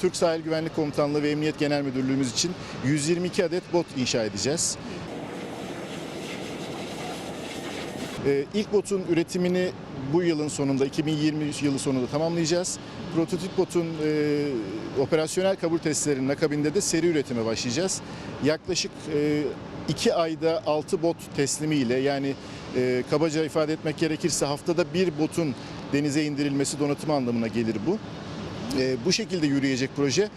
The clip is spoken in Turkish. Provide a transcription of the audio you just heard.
Türk Sahil Güvenlik Komutanlığı ve Emniyet Genel Müdürlüğümüz için 122 adet bot inşa edeceğiz. Ee, İlk botun üretimini bu yılın sonunda, 2020 yılı sonunda tamamlayacağız. Prototip botun e, operasyonel kabul testlerinin akabinde de seri üretime başlayacağız. Yaklaşık e, ayda 6 bot teslimiyle yani e, kabaca ifade etmek gerekirse haftada bir botun denize indirilmesi donatımı anlamına gelir bu. E, bu şekilde yürüyecek proje.